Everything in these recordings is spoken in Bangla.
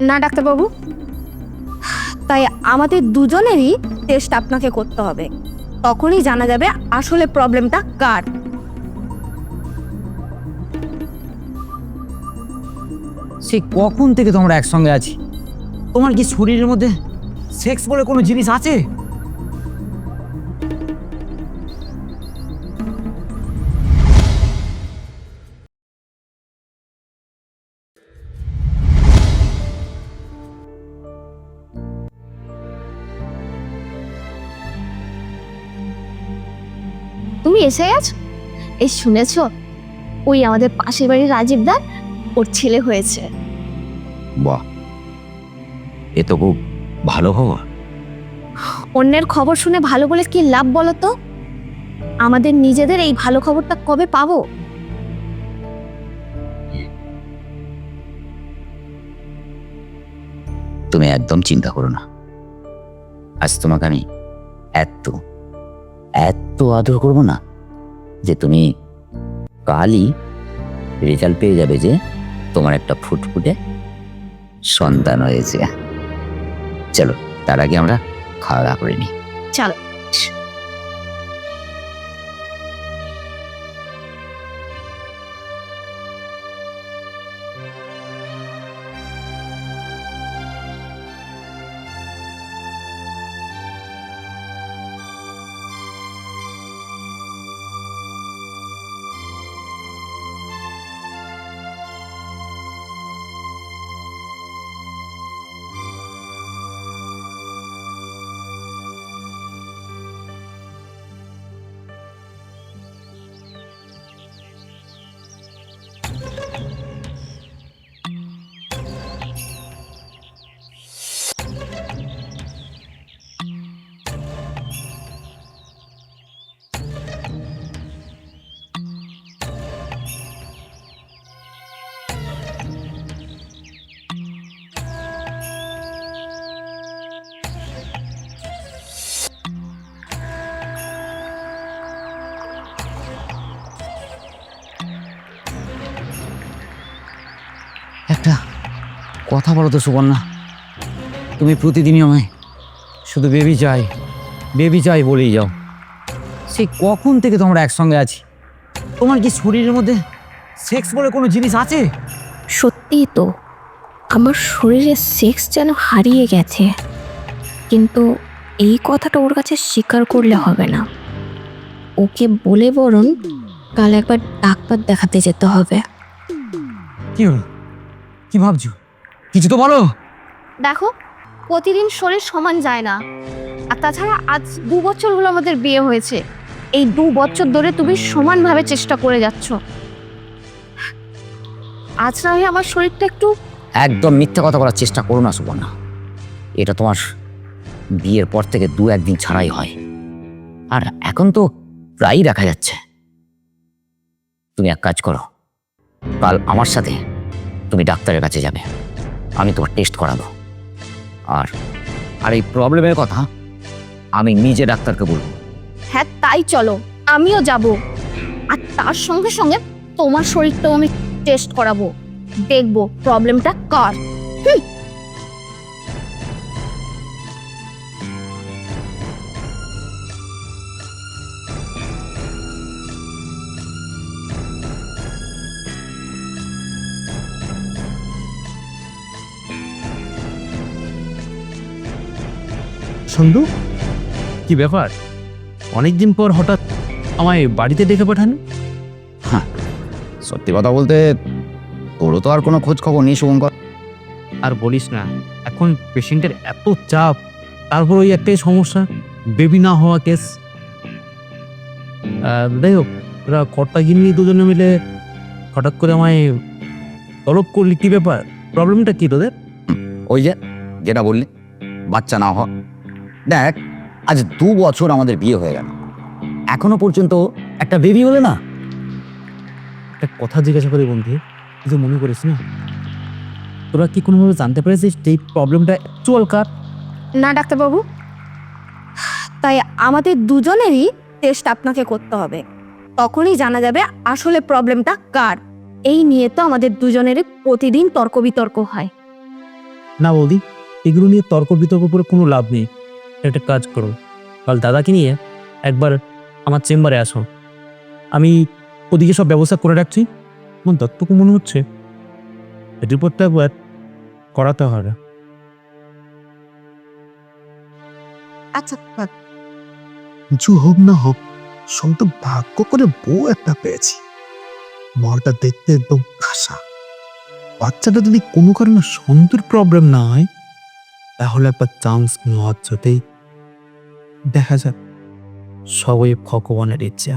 না, ডাক্তারবাবু। তাই আমাদের দুজনেরই টেস্ট আপনাকে করতে হবে। তখনই জানা যাবে আসলে প্রবলেমটা কার। সে কখন থেকে তোমরা একসঙ্গে আছি? তোমার কি শরীরের মধ্যে সেক্স বলে কোনো জিনিস আছে? এসে গেছো? এই শুনেছো? ওই আমাদের পাশের বাড়ির রাজীব দা ওর ছেলে হয়েছে। বাহ। এ তো খুব ভালো খবর। অন্যের খবর শুনে ভালো বলে কি লাভ বলো তো? আমাদের নিজেদের এই ভালো খবরটা কবে পাবো? তুমি একদম চিন্তা করো না। আজ তোমাকে আমি এত এত আদর করব না। যে তুমি কালই রেজাল্ট পেয়ে যাবে যে তোমার একটা ফুটফুটে সন্তান হয়েছে। চলো, তার আগে আমরা খাওয়া দাওয়া করে নিই। চলো। কথা বলো তো সুবর্ণা। তুমি প্রতিদিনই আমায় শুধু বেবি চাই বেবি চাই বলেই যাও। সে কখন থেকে তোমরা একসঙ্গে আছি? তোমার কি শরীরের মধ্যে সেক্স বলে কোনো জিনিস আছে? সত্যিই তো আমার শরীরে সেক্স যেন হারিয়ে গেছে। কিন্তু এই কথাটা ওর কাছে স্বীকার করলে হবে না। ওকে বলে বরং কাল একবার ডাক্তার দেখাতে যেতে হবে। কি হলো? কি ভাবছ? কিছু তো বলো। দেখো প্রতিদিন শরীর সমান যায় না। আর তাছাড়া আজ দু বছর হলো আমাদের বিয়ে হয়েছে। এই দু বছর ধরে তুমি সমানভাবে চেষ্টা করে যাচ্ছ। আজ না হয় আমার শরীরটা একটু একদম মিথ্যা কথা বলার চেষ্টা করো না সুবর্ণা। এটা তোমার বিয়ের পর থেকে দু একদিন ছাড়াই হয়। আর এখন তো প্রায়ই দেখা যাচ্ছে। তুমি এক কাজ করো কাল আমার সাথে তুমি ডাক্তারের কাছে যাবে। আমি তোমার টেস্ট করাবো। আর আর এই প্রবলেমের কথা আমি নিজে ডাক্তারকে বলব। হ্যাঁ তাই চলো, আমিও যাব। আর তার সঙ্গে সঙ্গে তোমার শরীরটাও আমি টেস্ট করাবো। দেখব প্রবলেমটা কার। সন্ধু কি ব্যাপার? অনেকদিন পর হঠাৎ আমায় বাড়িতে ডেকে পাঠান? হ্যাঁ সত্যি কথা বলতে তোরও তো আর কোনো খোঁজ খবর নেই শুভঙ্কর। আর বলিস না এখন পেশেন্টের এত চাপ তারপর ওই একটাই সমস্যা বেবি না হওয়া কেস। যাই হোক ওরা কর্তা গিন্নি দুজনে মিলে হঠাৎ করে আমায় তলব করলি কি ব্যাপার? প্রবলেমটা কি তোদের? ওই যে যেটা বললি বাচ্চা না হওয়া। দেখ আজ দু বছর আমাদের বিয়ে হয়ে গেল। এখনও পর্যন্ত একটা বেবি হলে না? একটা কথা জিজ্ঞাসা করি বন্ধু কিছু মনে করিস না? তোরা কি কোনোভাবে জানতে পেরেছিস এই প্রবলেমটা অ্যাকচুয়াল কার না ডাক্তারবাবু। তাই আমাদের দুজনেরই টেস্ট আপনাকে করতে হবে। তখনই জানা যাবে আসলে প্রবলেমটা কার। এই নিয়ে তো আমাদের দুজনেরই প্রতিদিন তর্ক বিতর্ক হয়। না বৌদি এগুলো নিয়ে তর্ক বিতর্ক করে কোনো লাভ নেই। একটা কাজ করো কাল দাদাকে নিয়ে একবার আমার চেম্বারে আসো আমি ওদিকে সব ব্যবস্থা করে রাখছি। আমার দত্তকে মনে হচ্ছে রিপোর্টটা একবার করাতে হবে। আচ্ছা কিছু হোক না হোক সন্ত ভাগ্য করে বউ একটা পেয়েছি। বউটা দেখতে একদম খাসা বাচ্চাটা যদি কোনো কারণে সন্তুর প্রবলেম না হয় তাহলে একবার চান্স নেওয়া যেতেই দেখা যাক। সবই ভগবানের ইচ্ছা।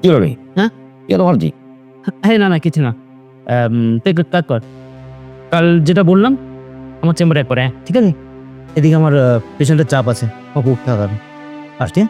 কি হবে হ্যাঁ? কি তোমার জি হ্যাঁ না না কিছু না। তুই কাজ কর। কাল যেটা বললাম আমার চেম্বারে একবার হ্যাঁ? ঠিক আছে? এদিকে আমার পেশেন্টের চাপ আছে। ওকে উঠতে হবে। আসছি হ্যাঁ?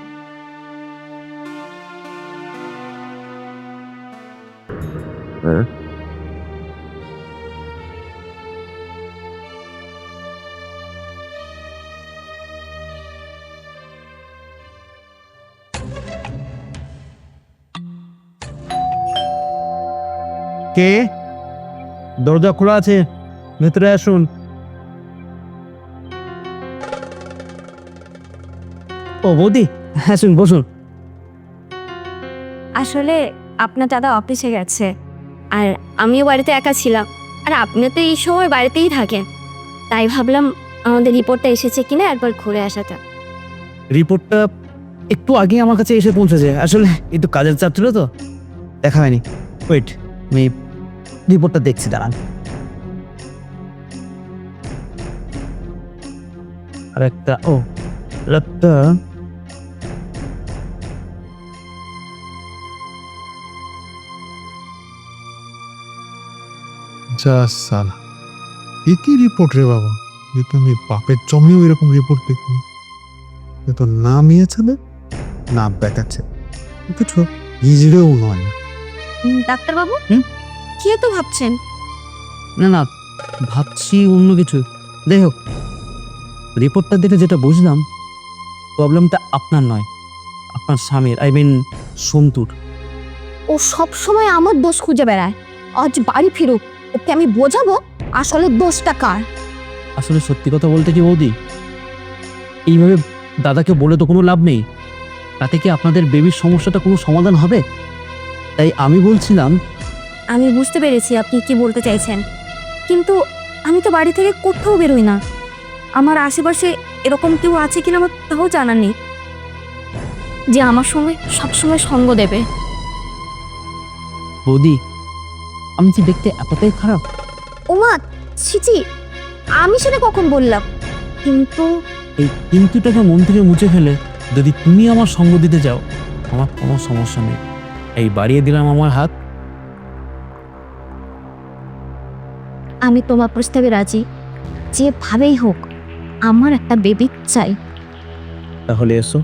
কে? দরজা খোলা আছে ভেতরে আসুন। ও বৌদি আসুন বসুন। আসলে আপনার দাদা অফিসে গেছে আর আমিও বাড়িতে একা ছিলাম আর আপনি তো এই সময় বাড়িতেই থাকেন। তাই ভাবলাম আমাদের রিপোর্টটা এসেছে কিনা একবার ঘুরে আসাটা। রিপোর্টটা একটু আগে আমার কাছে এসে পৌঁছেছে। আসলে একটু কাজের চাপ ছিল তো দেখা হয়নি। ওয়েট আমি রিপোর্টটা দেখছি দাঁড়ান। আর একটা ও একটা যা সালা। এ কি রিপোর্ট রে বাবা? যে তুমি বাপের জন্মেও এরকম রিপোর্ট দেখিনি এ তো না মেয়ে ছেলে না বেটা ছেলে অথচ হিজড়েও নয়। ডাক্তারবাবু? হুম? কি তো ভাবছেন? না না ভাবছি অন্য কিছু। যাই হোক রিপোর্টটা দেখে যেটা বুঝলাম প্রবলেমটা আপনার নয় আপনার স্বামীর আই মিন সন্তুর। ও সব সময় আমার দোষ খুঁজে বেড়ায়। আজ বাড়ি ফিরুক ওকে আমি বোঝাবো আসলে দোষটা কার। আসলে সত্যি কথা বলতে কি বৌদি এইভাবে দাদাকে বলে তো কোনো লাভ নেই। তাতে কি আপনাদের বেবির সমস্যাটা কোনো সমাধান হবে? তাই আমি বলছিলাম আমি বুঝতে পেরেছি আপনি কি বলতে চাইছেন। কিন্তু আমি তো বাড়ি থেকে কোথাও বেরোই না। আমার আশেপাশে এরকম কেউ আছে কিনা আমার তাও জানা নেই। যে আমার সঙ্গে সবসময় সঙ্গ দেবে। বৌদি আমি কি দেখতে এতটাই খারাপ। ওমা ছিচি আমি সেটা কখন বললাম? কিন্তু এই কিন্তুটাকে মন থেকে মুছে ফেলে যদি তুমি আমার সঙ্গ দিতে যাও আমার কোনো সমস্যা নেই। এই বাড়িয়ে দিলাম আমার হাত আমি তোমার প্রস্তাবে রাজি। যেভাবেই হোক আমার একটা বেবি চাই। তাহলে এসো।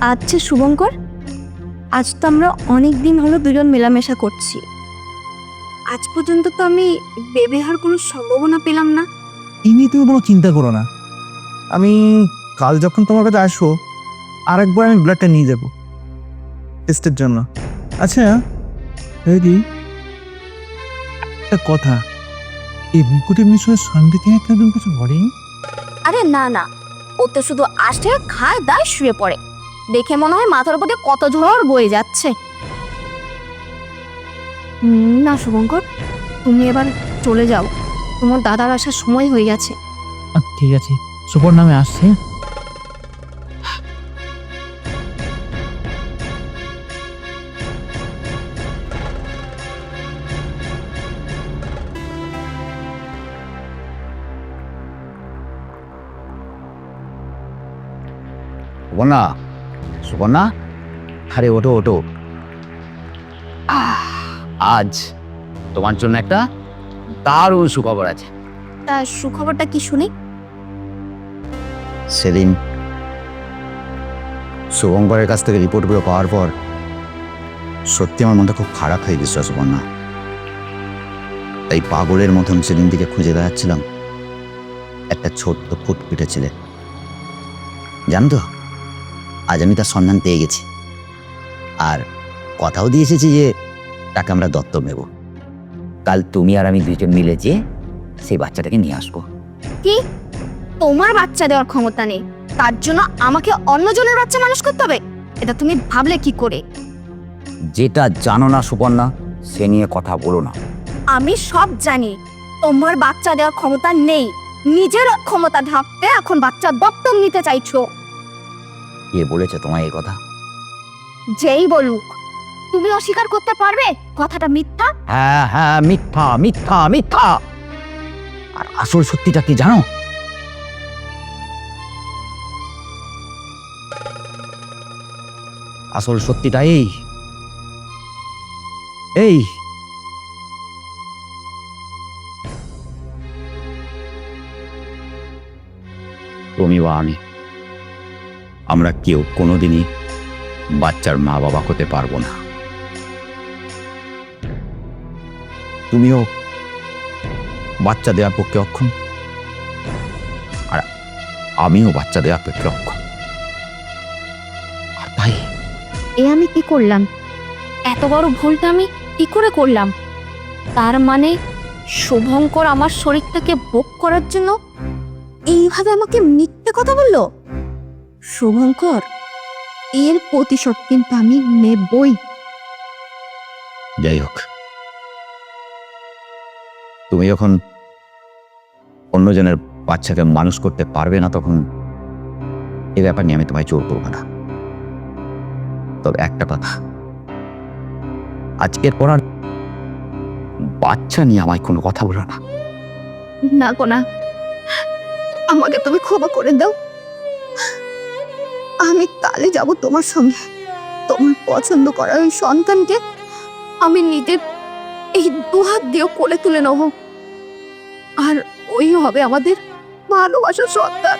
আচ্ছা শুভঙ্কর আজ তো আমরা অনেক দিন হলো দুজন মেলামেশা করছি। আজ পর্যন্ত তো আমি বেবি হওয়ার কোনো সম্ভাবনা পেলাম না। এই নিয়ে তুমি কোনো চিন্তা করো না। আমি কাল যখন তোমার কাছে আসব আরেকবার আমি ব্লাডটা নিয়ে যাব। টেস্টের জন্য। আচ্ছা দিদি একটা কথা। এই মুকুটের নিশ্চয় সন্ধ্যে থেকে একদম কিছু বলেনি আরে না না। ও তো শুধু আসে খায় দায় শুয়ে পড়ে। দেখে মনে হয় মাথার উপরে কত ঝড় বয়ে যাচ্ছে। না শুভঙ্কর তুমি এবার চলে যাও। তোমার দাদার আসার সময় হয়ে গেছে। ঠিক আছে। সুপর নামে আসছে। না সুবর্ণা? আরে ওটো ওটো আজ তোমার জন্য একটা দারুণ সুখবর আছে। তা সুখবরটা কি শুনি? সেদিন শুভঙ্করের কাছ থেকে রিপোর্টগুলো পাওয়ার পর সত্যি আমার মনটা খুব খারাপ হয়ে গেছিল সুবর্ণা। তাই পাগলের মতন সেদিন দিকে খুঁজে বেড়াচ্ছিলাম। একটা ছোট্ট ফুটফুটে ছেলে। জানো তো আজ আমি তার সন্ধান পেয়ে গেছি। আর কথাও দিয়ে এসেছি যে তাকে আমরা দত্তক নেব। কাল তুমি আর আমি দুজন মিলে যে সেই বাচ্চাটাকে নিয়ে আসব। কি? তোমার বাচ্চা দেওয়ার ক্ষমতা নেই। তার জন্য আমাকে অন্যজনের বাচ্চা মানুষ করতে হবে? এটা তুমি ভাবলে কি করে? যেটা জানো না সুপর্ণা সে নিয়ে কথা বলো না। আমি সব জানি। তোমার বাচ্চা দেওয়ার ক্ষমতা নেই। নিজের ক্ষমতা ঢাকতে এখন বাচ্চা দত্তক নিতে চাইছো। কে বলেছে তোমায় এই কথা? যেই বলুক। তুমি অস্বীকার করতে পারবে? কথাটা মিথ্যা? হ্যাঁ হ্যাঁ মিথ্যা মিথ্যা মিথ্যা। আর আসল সত্যিটা কি জানো? আসল সত্যিটা এই। এই। তুমি বা আমি। আমরা কেউ কোনোদিনই বাচ্চার মা বাবা হতে পারব না। তুমিও বাচ্চা দেওয়ার পক্ষে অক্ষম। আর আমিও বাচ্চা দেওয়ার পক্ষে অক্ষম। তাই এ আমি কি করলাম? এত বড় ভুলটা আমি কি করে করলাম? তার মানে শুভঙ্কর আমার শরীরটাকে ভোগ করার জন্য এইভাবে আমাকে মিথ্যে কথা বলল? শুভঙ্কর এর প্রতিশোধ কিন্তু আমি নেবই। যাই হোক তুমি যখন অন্যজনের বাচ্চাকে মানুষ করতে পারবে না তখন এ ব্যাপার নিয়ে আমি তোমায় জোর করব না। তবে একটা কথা আজকের পর আর বাচ্চা নিয়ে আমায় কোনো কথা বলো না। না কোনা আমাকে তুমি ক্ষমা করে দাও। আমি কালে যাব তোমার সঙ্গে। তোমার পছন্দ করা ওই সন্তানকে আমি নিজের এই দুহাত দিয়েও কোলে তুলে নেব। আর ওই হবে আমাদের ভালোবাসার সন্তান।